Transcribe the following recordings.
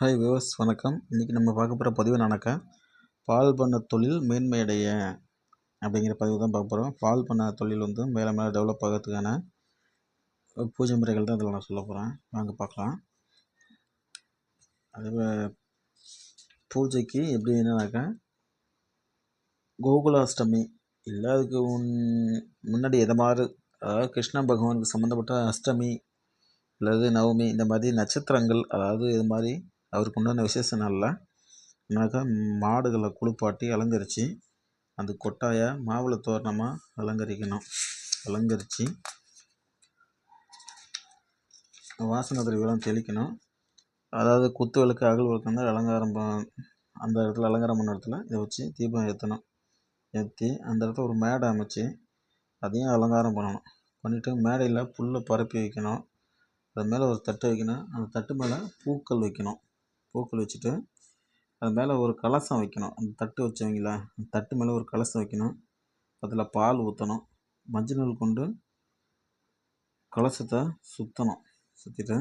Hi விவஸ் வணக்கம். இன்றைக்கி நம்ம பார்க்க போகிற பதிவு என்னன்னாக்கா பால் பண்ண தொழில் மேன்மையடைய அப்படிங்கிற பதிவு தான் பார்க்க போகிறோம் பால் பண்ண தொழில் வந்து மேலே மேலே டெவலப் ஆகிறதுக்கான பூஜை முறைகள் தான் இதில் நான் சொல்ல போகிறேன் வாங்க பார்க்கலாம். அதே பூஜைக்கு எப்படி என்னன்னாக்கா கோகுலாஷ்டமி இல்லை அதுக்கு முன் முன்னாடி எதை மாதிரி அதாவது கிருஷ்ண பகவானுக்கு சம்மந்தப்பட்ட அஷ்டமி அல்லது நவமி இந்த மாதிரி நட்சத்திரங்கள் அதாவது இது மாதிரி அவருக்கு உண்டான விசேஷ நாளில் என்னாக்கா மாடுகளை குளிப்பாட்டி அலங்கரித்து அந்த கொட்டாயை மாவிளை தோரணமாக அலங்கரிக்கணும். அலங்கரித்து வாசனை திரவியெல்லாம் தெளிக்கணும். அதாவது குத்து விளக்கு அகல் விளக்கு வந்து அலங்காரம் அந்த இடத்துல அலங்காரம் பண்ண இடத்துல இதை வச்சு தீபம் ஏற்றணும் ஏற்றி அந்த இடத்துல ஒரு மேடை அமைச்சு அதையும் அலங்காரம் பண்ணணும். பண்ணிவிட்டு மேடையில் புல்லை பரப்பி வைக்கணும். அது மேலே ஒரு தட்டு வைக்கணும். அந்த தட்டு மேலே பூக்கள் வைக்கணும். பூக்கள் வச்சுட்டு அது மேலே ஒரு கலசம் வைக்கணும். அந்த தட்டு வச்சவங்களா? அந்த தட்டு மேலே ஒரு கலசம் வைக்கணும். அதில் பால் ஊற்றணும் மஞ்சள் நூல் கொண்டு கலசத்தை சுற்றணும் சுற்றிட்டு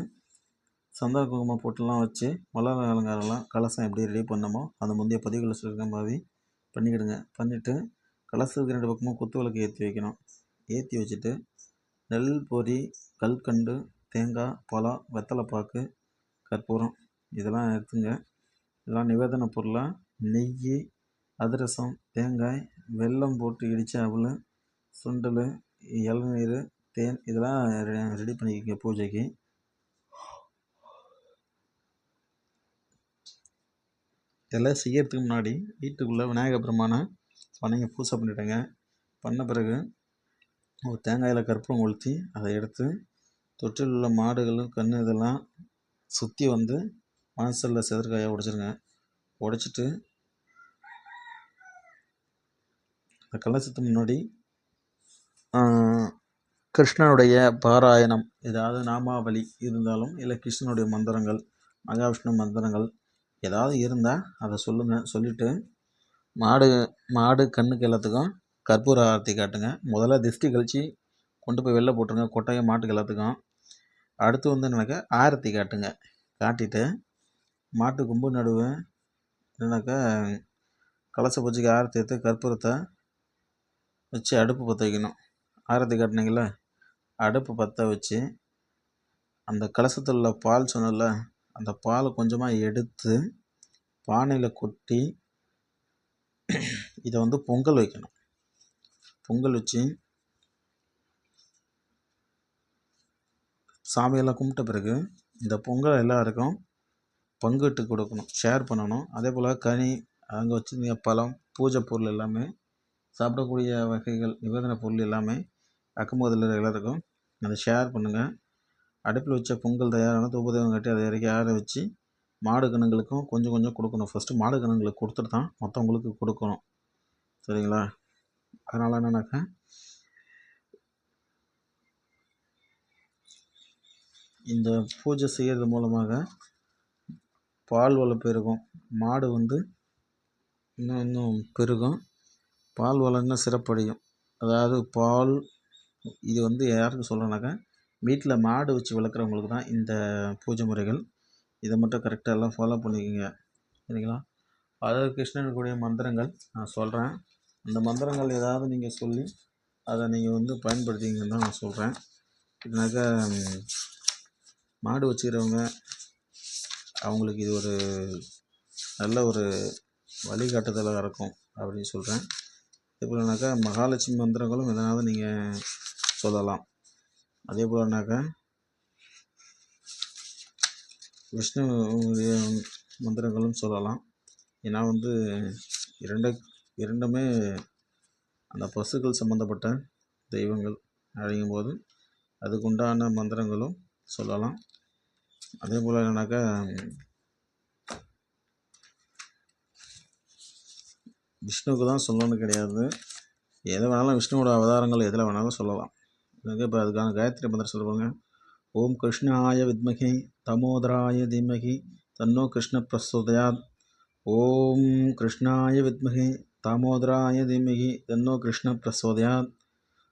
சந்தன குங்குமம் போட்டுலாம் வச்சு மலர் அலங்காரம்லாம் கலசம் எப்படி ரெடி பண்ணமோ அந்த முந்தைய பதிவுகளில் சொல்கிற மாதிரி பண்ணிக்கிடுங்க. பண்ணிவிட்டு கலசத்துக்கு ரெண்டு பக்கமும் குத்து விளக்கு ஏற்றி வைக்கணும். ஏற்றி வச்சுட்டு நெல் பொரி கல்கண்டு தேங்காய் பழம் வெத்தலைப்பாக்கு கற்பூரம் இதெல்லாம் எடுத்துங்க இதெல்லாம் நிவேதன பொருளாக நெய் அதிரசம் தேங்காய் வெல்லம் போட்டு இடித்த அவல் சுண்டல் இளநீர் தேன் இதெல்லாம் ரெடி பண்ணிக்கங்க பூஜைக்கு. இதெல்லாம் செய்யறதுக்கு முன்னாடி வீட்டுக்குள்ளே விநாயகர் பெருமானை வணங்கி பூஜை பண்ணிவிடுங்க பண்ண பிறகு ஒரு தேங்காயில் கற்பூரம் கொளுத்தி அதை எடுத்து தொட்டில் உள்ள மாடுகளும் கன்று இதெல்லாம் சுற்றி வந்து வாசலில் செதற்காயாக உடைச்சிருங்க. உடைச்சிட்டு அந்த கலசத்துக்கு முன்னாடி கிருஷ்ணனுடைய பாராயணம் ஏதாவது நாமாவளி இருந்தாலும் இல்லை கிருஷ்ணனுடைய மந்திரங்கள் மகாவிஷ்ணு மந்திரங்கள் ஏதாவது இருந்தால் அதை சொல்லுங்கள் சொல்லிவிட்டு மாடு மாடு கண்ணுக்கு எல்லாத்துக்கும் கற்பூர ஆரத்தி காட்டுங்க. முதல்ல திஷ்டி கழிச்சு கொண்டு போய் வெளில போட்டுருங்க. கொட்டையை மாட்டுக்கு எல்லாத்துக்கும். அடுத்து வந்து எனக்கு ஆரத்தி காட்டுங்க. காட்டிட்டு மாட்டு கொம்பு நடுவேன். இல்லைனாக்கா கலச பூஜைக்கு ஆரத்தி எடுத்து கற்பூரத்தை வச்சு அடுப்பு பற்ற வைக்கணும் ஆரத்தி காட்டினீங்கள அடுப்பு பற்ற வச்சு அந்த கலசத்தில் உள்ள பால் சொன்னல அந்த பாலை கொஞ்சமாக எடுத்து பானையில் கொட்டி இதை வந்து பொங்கல் வைக்கணும். பொங்கல் வச்சு சாமியெல்லாம் கும்பிட்ட பிறகு இந்த பொங்கல் எல்லாருக்கும் பங்கிட்டு கொடுக்கணும் ஷேர் பண்ணணும். அதே போல் கனி அங்கே வச்சுருந்தீங்க பழம் பூஜை பொருள் எல்லாமே சாப்பிடக்கூடிய வகைகள் நிவேதன பொருள் எல்லாமே அக்கம்பக்கத்தில் இருக்கிற எல்லாருக்கும் அதை ஷேர் பண்ணுங்கள் அடுப்பில் வச்ச பொங்கல் தயாரான தூபதேவம் கட்டி அதை இறக்கி ஆற வச்சு மாடு கணங்களுக்கும் கொஞ்சம் கொஞ்சம் கொடுக்கணும். ஃபஸ்ட்டு மாடு கணங்களுக்கு கொடுத்துட்டு தான் மற்றவங்களுக்கு கொடுக்கணும். சரிங்களா? அதனால் என்னன்னாக்க இந்த பூஜை செய்கிறது மூலமாக பால் வளம் பெருகும் மாடு வந்து இன்னும் இன்னும் பெருகும். பால் வளம் இன்னும் சிறப்படையும். அதாவது பால் இது வந்து யாருக்கு சொல்கிறேன்னாக்கா வீட்டில் மாடு வச்சு வளர்க்குறவங்களுக்கு தான் இந்த பூஜை முறைகள். இதை மட்டும் கரெக்டாக எல்லாம் ஃபாலோ பண்ணிக்கோங்க. சரிங்களா? அதாவது கிருஷ்ணனுக்குரிய மந்திரங்கள் நான் சொல்கிறேன் அந்த மந்திரங்கள் ஏதாவது நீங்கள் சொல்லி அதை நீங்கள் வந்து பயன்படுத்திங்கன்னு தான் நான் சொல்கிறேன் இதுனாக்கா மாடு வச்சுக்கிறவங்க அவங்களுக்கு இது ஒரு நல்ல ஒரு வழிகாட்டுதலாக இருக்கும் அப்படின்னு சொல்கிறேன் எப்படின்னாக்கா மகாலட்சுமி மந்திரங்களும் எதனாவது நீங்கள் சொல்லலாம். அதே போலனாக்கா விஷ்ணு மந்திரங்களும் சொல்லலாம். ஏன்னா வந்து இரண்டு இரண்டுமே அந்த பசுக்கள் சம்மந்தப்பட்ட தெய்வங்கள் அப்படிங்கும் போது அதுக்குண்டான மந்திரங்களும் சொல்லலாம். அதே போல் என்னன்னாக்கா விஷ்ணுவுக்கு தான் சொல்லணும்னு கிடையாது. எது வேணாலும் விஷ்ணுவோட அவதாரங்கள் எதில் வேணாலும் சொல்லலாம். எனக்கு இப்போ அதுக்கான காயத்ரி மந்திரம் சொல்லுவாங்க ஓம் கிருஷ்ணாய வித்மகி தமோதராய தீமகி தன்னோ கிருஷ்ண பிரசோதயாத். ஓம் கிருஷ்ணாய வித்மகி தாமோதராய தீமகி தன்னோ கிருஷ்ண பிரசோதயாத்.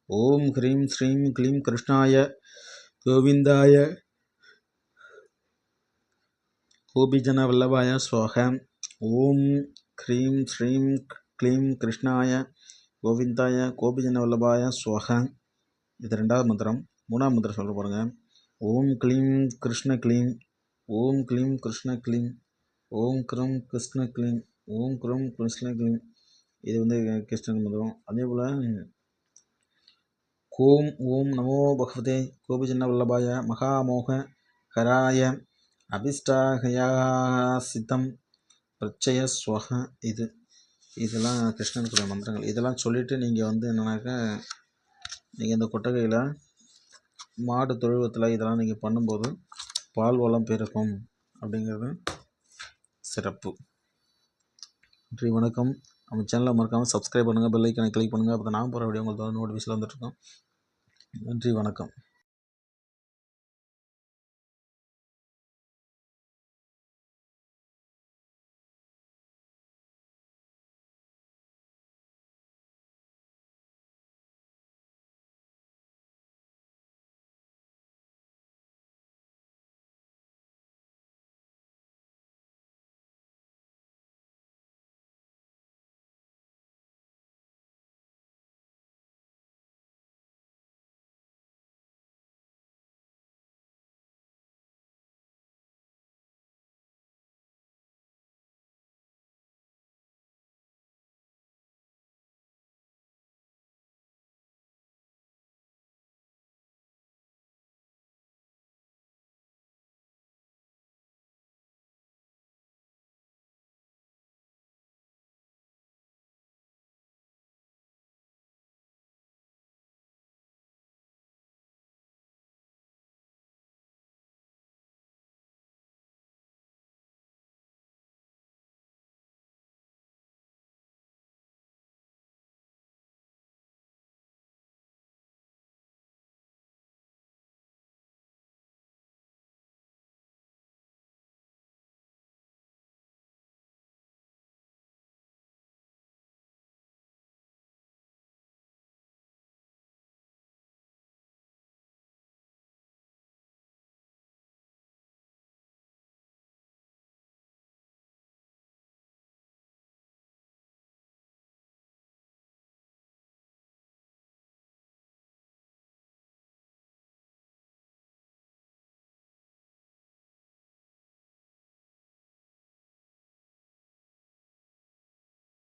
ஓம் ஹ்ரீம் ஸ்ரீம் க்ளீம் கிருஷ்ணாய கோவிந்தாய கோபிஜன வல்லபாய ஸ்வாக. ஓம் க்ரீம் ஸ்ரீம் க்ளீம் கிருஷ்ணாய கோவிந்தாய கோபிஜன வல்லபாய ஸ்வாக. இது ரெண்டாவது மந்திரம். மூணாவது மந்திரம் சொல்ல பாருங்கள் ஓம் க்ளீம் கிருஷ்ண க்ளீம். ஓம் க்ளீம் கிருஷ்ண க்ளீம். ஓம் க்ரம் கிருஷ்ண க்ளீம். ஓம் க்ரம் கிருஷ்ண க்ளீம். இது வந்து கிருஷ்ணன் மந்திரம். அதே போல் கோம் ஓம் நமோ பகவதே கோபிஜன்ன வல்லபாய மகாமோக ஹராய அபிஷ்டாகயாசித்தம் பிரச்சயஸ்வக இது இதெல்லாம் கிருஷ்ணனுக்குரிய மந்திரங்கள். இதெல்லாம் சொல்லிவிட்டு நீங்கள் வந்து என்னன்னாக்கா நீங்கள் இந்த கொட்டகையில் மாடு தொழுவத்தில் இதெல்லாம் நீங்கள் பண்ணும்போது பால் வளம் பெருக்கும் அப்படிங்கிறது சிறப்பு. நன்றி வணக்கம். நம்ம சேனலை மறக்காமல் சப்ஸ்கிரைப் பண்ணுங்கள் பெல் ஐக்கனை கிளிக் பண்ணுங்கள் அப்போ தான் நான் போகிற வீடியோ உங்களுக்கு வந்து நோட்டிஃபிகேஷன் வந்துட்டுருக்கோம் நன்றி வணக்கம்.